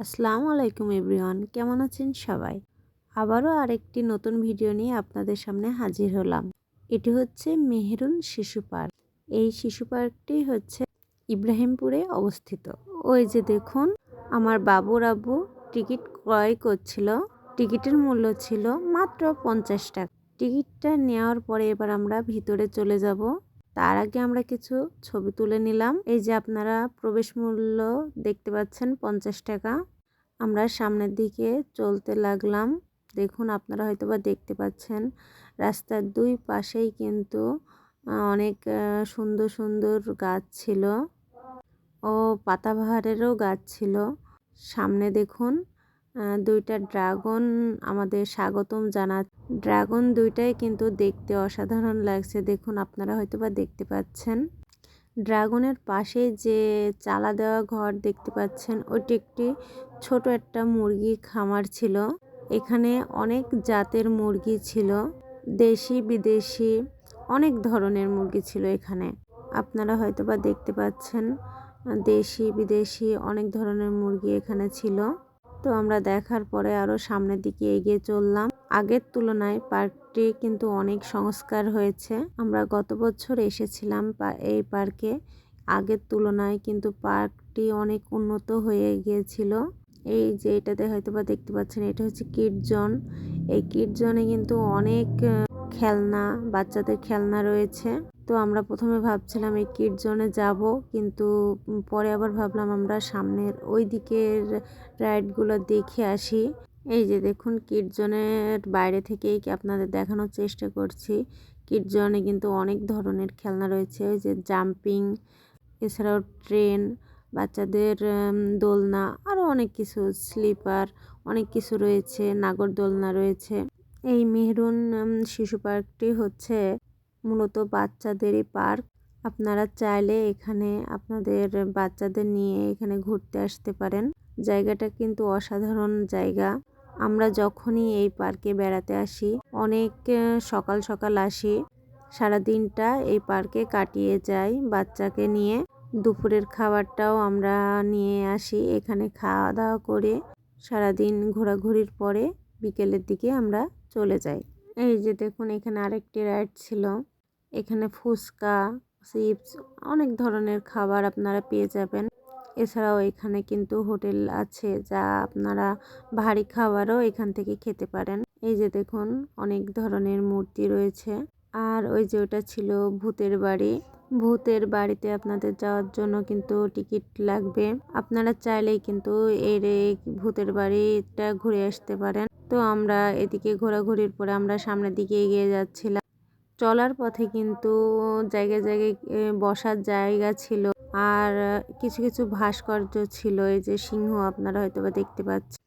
আসসালামু আলাইকুম এভরিওয়ান, কেমন আছেন সবাই? আবারও আরেকটি নতুন ভিডিও নিয়ে আপনাদের সামনে হাজির হলাম। এটি হচ্ছে মেহেরুন শিশু পার্ক। এই শিশু পার্কটি হচ্ছে ইব্রাহিমপুরে অবস্থিত। ওই যে দেখুন, আমার বাবুর আব্বু টিকিট ক্রয় করছিল। টিকিটের মূল্য ছিল মাত্র পঞ্চাশ টাকা। টিকিটটা নেওয়ার পরে এবার আমরা ভিতরে চলে যাব। তার আগে আমরা কিছু ছবি তুলে নিলাম। এই যে আপনারা প্রবেশ মূল্য দেখতে পাচ্ছেন পঞ্চাশ টাকা। আমরা সামনের দিকে চলতে লাগলাম। দেখুন, আপনারা হয়তো বা দেখতে পাচ্ছেন রাস্তার দুই পাশেই কিন্তু অনেক সুন্দর সুন্দর গাছ ছিল। ও পাতাবাহারেরও গাছ ছিল। সামনে দেখুন দুইটা ড্রাগন আমাদের স্বাগতম জানা, ড্রাগন দুইটাই কিন্তু দেখতে অসাধারণ লাগছে। দেখুন, আপনারা হয়তো বা দেখতে পাচ্ছেন। ড্রাগনের পাশে যে চালা দেওয়া ঘর দেখতে পাচ্ছেন, ওটি একটি ছোট একটা মুরগি খামার ছিল। এখানে অনেক জাতের মুরগি ছিল, দেশি, বিদেশি, অনেক ধরনের মুরগি ছিল এখানে। আপনারা হয়তো বা দেখতে পাচ্ছেন, দেশি, বিদেশি অনেক ধরনের মুরগি এখানে ছিল। তো আমরা দেখার পরে আরও সামনের দিকে এগিয়ে চললাম। আগের তুলনায় পার্কটি কিন্তু অনেক সংস্কার হয়েছে। আমরা গত বছর এসেছিলাম এই পার্কে। আগের তুলনায় কিন্তু পার্কটি অনেক উন্নত হয়ে গিয়েছিল। এই যে এটাতে হয়তো বা দেখতে পাচ্ছেন, এটা হচ্ছে কিট জোন এই কিট জোনে কিন্তু অনেক খেলনা, বাচ্চাদের খেলনা রয়েছে। তো আমরা প্রথমে ভাবছিলাম এই কিড জোনে যাব, কিন্তু পরে আবার ভাবলাম আমরা সামনের ওই দিকের রাইডগুলো দেখে আসি। এই যে দেখুন, কিড জোনের বাইরে থেকেই আপনাদের দেখানোর চেষ্টা করছি। কিড জোনে কিন্তু অনেক ধরনের খেলনা রয়েছে, ওই যে জাম্পিং, এছাড়াও ট্রেন, বাচ্চাদের দোলনা, আরও অনেক কিছু, স্লিপার, অনেক কিছু রয়েছে, নাগরদোলনা রয়েছে। এই মেহরুন শিশু পার্কটি হচ্ছে মূলত বাচ্চাদেরই পার্ক। আপনারা চাইলে এখানে আপনাদের বাচ্চাদের নিয়ে এখানে ঘুরতে আসতে পারেন। জায়গাটা কিন্তু অসাধারণ জায়গা। আমরা যখনই এই পার্কে বেড়াতে আসি, অনেক সকাল সকাল আসি সারা দিনটা এই পার্কে কাটিয়ে যাই বাচ্চাকে নিয়ে। দুপুরের খাবারটাও আমরা নিয়ে আসি এখানে খাওয়া দাওয়া করে। সারাদিন ঘোরাঘুরির পরে বিকেলের দিকে আমরা চলে যায়। এই যে দেখুন, এখানে আরেকটি রাইড ছিল। এখানে ফুচকা, চিপস, অনেক ধরনের খাবার আপনারা পেয়ে যাবেন। এছাড়াও এখানে কিন্তু হোটেল আছে, যা আপনারা ভারী খাবারও এখান থেকে খেতে পারেন। এই যে দেখুন, অনেক ধরনের মূর্তি রয়েছে। আর ওই যে ওটা ছিল ভূতের বাড়ি। ভূতের বাড়িতে আপনাদের যাওয়ার জন্য কিন্তু টিকিট লাগবে। আপনারা চাইলেই কিন্তু এর ভূতের বাড়িটা ঘুরে আসতে পারেন। তো আমরা এদিকে ঘোরাঘুরির পরে আমরা সামনের দিকে এগিয়ে যাচ্ছিলাম। চলার পথে কিন্তু জায়গায় জায়গায় বসার জায়গা ছিল আর কিছু কিছু ভাস্কর্য ছিল। এই যে সিংহ আপনারা হয়তো বা দেখতে পাচ্ছেন।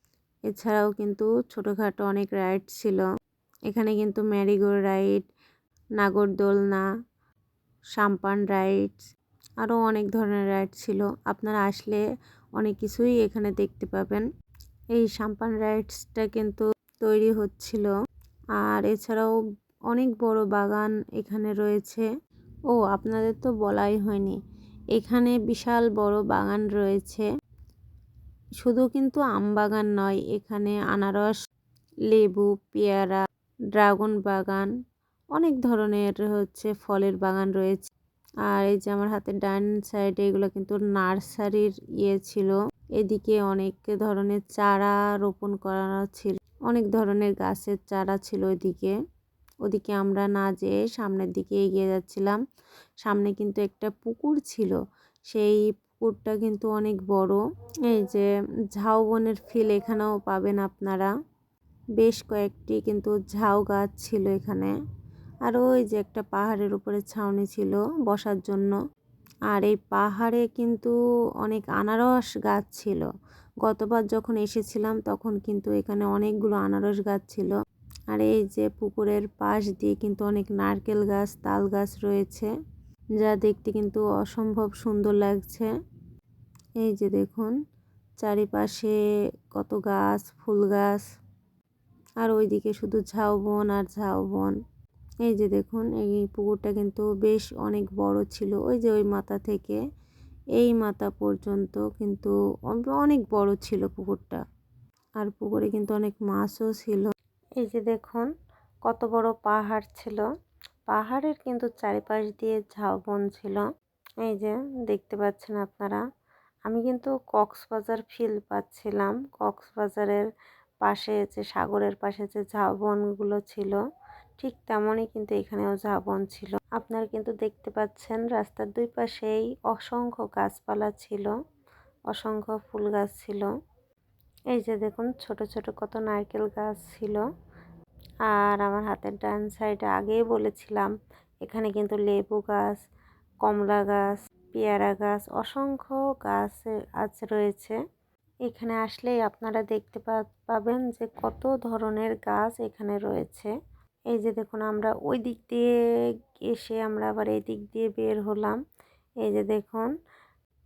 এছাড়াও কিন্তু ছোটোখাটো অনেক রাইড ছিল। এখানে কিন্তু ম্যারিগো রাইড, নাগরদোলনা, সাম্পান রাইডস, আরও অনেক ধরনের রাইড ছিল। আপনারা আসলে অনেক কিছুই এখানে দেখতে পাবেন। এই সাম্পান রাইডসটা কিন্তু তৈরি হচ্ছিল। আর এছাড়াও অনেক বড় বাগান এখানে রয়েছে। ও, আপনাদের তো বলাই হয়নি। এখানে বিশাল বড় বাগান রয়েছে। শুধু কিন্তু আম বাগান নয়, এখানে আনারস, লেবু, পেয়ারা, ড্রাগন বাগান, অনেক ধরনের হচ্ছে ফলের বাগান রয়েছে। আর এই যে আমার হাতের ডান সাইডে এগুলো কিন্তু নার্সারির ইয়ে ছিল। এদিকে অনেক ধরনের চারা রোপণ করানো ছিল। অনেক ধরনের গাছের চারা ছিল ওইদিকে ওদিকে আমরা না যেয়ে সামনের দিকে এগিয়ে যাচ্ছিলাম। সামনে কিন্তু একটা পুকুর ছিল। সেই পুকুরটা কিন্তু অনেক বড়। এই যে ঝাউবনের ফিল এখানেও পাবেন আপনারা। বেশ কয়েকটি কিন্তু ঝাউ গাছ ছিল এখানে। আর ওই যে একটা পাহাড়ের উপরে ছাউনি ছিল বসার জন্য। আর এই পাহাড়ে কিন্তু অনেক আনারস গাছ ছিল। গতবার যখন এসেছিলাম তখন কিন্তু এখানে অনেকগুলো আনারস গাছ ছিল। আর এই যে পুকুরের পাশ দিয়ে কিন্তু অনেক নারকেল গাছ, তাল গাছ রয়েছে, যা দেখতে কিন্তু অসম্ভব সুন্দর লাগছে। এই যে দেখুন, চারিপাশে কত গাছ, ফুল গাছ, আর ওইদিকে শুধু ঝাউবন আর ঝাউবন। এই যে দেখুন, এই পুকুরটা কিন্তু বেশ অনেক বড় ছিল। ওই যে ওই মাথা থেকে, এই মাথা পর্যন্ত কিন্তু অনেক বড় ছিল পুকুরটা। আর পুকুরে কিন্তু অনেক মাছও ছিল। এই যে দেখুন, কত বড় পাহাড় ছিল। পাহাড়ের কিন্তু চারিপাশ দিয়ে ঝাউবন ছিল। এই যে দেখতে পাচ্ছেন আপনারা, আমি কিন্তু কক্সবাজার ফিল পাচ্ছিলাম। কক্সবাজারের পাশে যে, সাগরের পাশে যে ঝাউবনগুলো ছিল ঠিক তেমনই কিন্তু এখানেও ঝাউবন ছিল। আপনারা কিন্তু দেখতে পাচ্ছেন রাস্তার দুই পাশেই অসংখ্য গাছপালা ছিল, অসংখ্য ফুল গাছ ছিল। এই যে দেখুন, ছোট ছোট কত নারকেল গাছ ছিল। আর আমার হাতের ডান সাইডে আগেই বলেছিলাম, এখানে কিন্তু লেবু গাছ, কমলা গাছ, পেয়ারা গাছ, অসংখ্য গাছ আজ রয়েছে। এখানে আসলেই আপনারা দেখতে পাবেন যে কত ধরনের গাছ এখানে রয়েছে। এই যে দেখুন, আমরা ওই দিক দিয়ে এসে আমরা আবার এই দিক দিয়ে বের হলাম। এই যে দেখুন,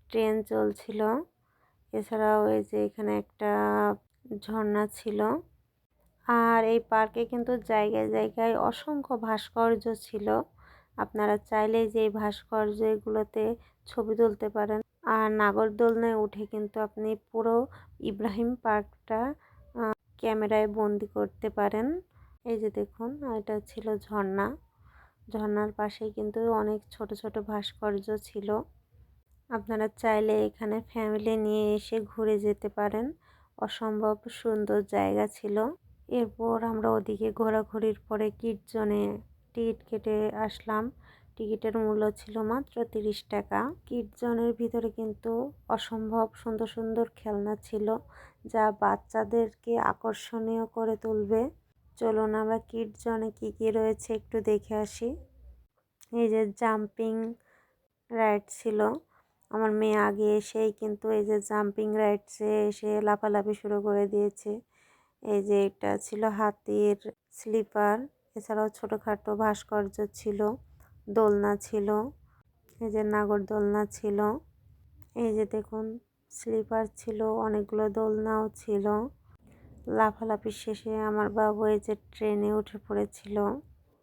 ট্রেন চলছিল। এছাড়াও এই যে এখানে একটা ঝর্ণা ছিল। আর এই পার্কে কিন্তু জায়গায় জায়গায় অসংখ্য ভাস্কর্য ছিল। আপনারা চাইলেই যে এই ভাস্কর্যগুলোতে ছবি তুলতে পারেন। আর নাগরদোলনায় উঠে কিন্তু আপনি পুরো ইব্রাহিম পার্কটা ক্যামেরায় বন্দি করতে পারেন। এই যে দেখুন এটা ছিল ঝর্ণা। ঝর্ণার পাশেই কিন্তু অনেক ছোট ছোট ভাস্কর্য ছিল। আপনারা চাইলে এখানে ফ্যামিলি নিয়ে এসে ঘুরে যেতে পারেন। অসম্ভব সুন্দর জায়গা ছিল। এরপর আমরা ওদিকে ঘোরাঘুরির পরে কিটজনে টিকিট কেটে আসলাম। টিকিটের মূল্য ছিল মাত্র তিরিশ টাকা। কিটজনের ভিতরে কিন্তু অসম্ভব সুন্দর সুন্দর খেলনা ছিল, যা বাচ্চাদেরকে আকর্ষণীয় করে তুলবে। চলুন আমরা কিটজনে কী কী রয়েছে একটু দেখে আসি। এই যে জাম্পিং রাইড ছিল। আমার মেয়ে আগে এসেই কিন্তু এই যে জাম্পিং রাইডসে এসে লাফালাফি শুরু করে দিয়েছে। এই যে এটা ছিল হাতির স্লিপার, এছাড়াও ছোটোখাটো ভাস্কর্য ছিল, দোলনা ছিল, এই যে নাগর দোলনা ছিল। এই যে দেখুন, স্লিপার ছিল, অনেকগুলো দোলনাও ছিল। লাফালাফি শেষে আমার বাবু এই যে ট্রেনে উঠে পড়েছিল।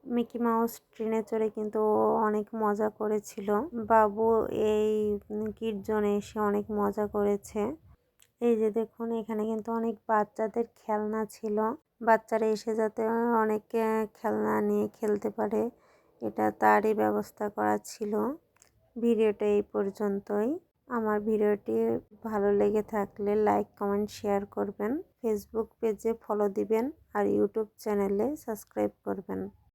মিকি মাউস ট্রেনে চড়ে কিন্তু অনেক মজা করেছিল। বাবু এই কীর্জনে এসে অনেক মজা করেছে। এই যে দেখুন, এখানে কিন্তু অনেক বাচ্চাদের খেলনা ছিল। বাচ্চারা এসে যাতে অনেক খেলনা নিয়ে খেলতে পারে, এটা তারই ব্যবস্থা করা ছিল। ভিডিওটা এই পর্যন্তই। আমার ভিডিওটি ভালো লেগে থাকলে লাইক, কমেন্ট, শেয়ার করবেন। ফেসবুক পেজে ফলো দিবেন আর ইউটিউব চ্যানেলে সাবস্ক্রাইব করবেন।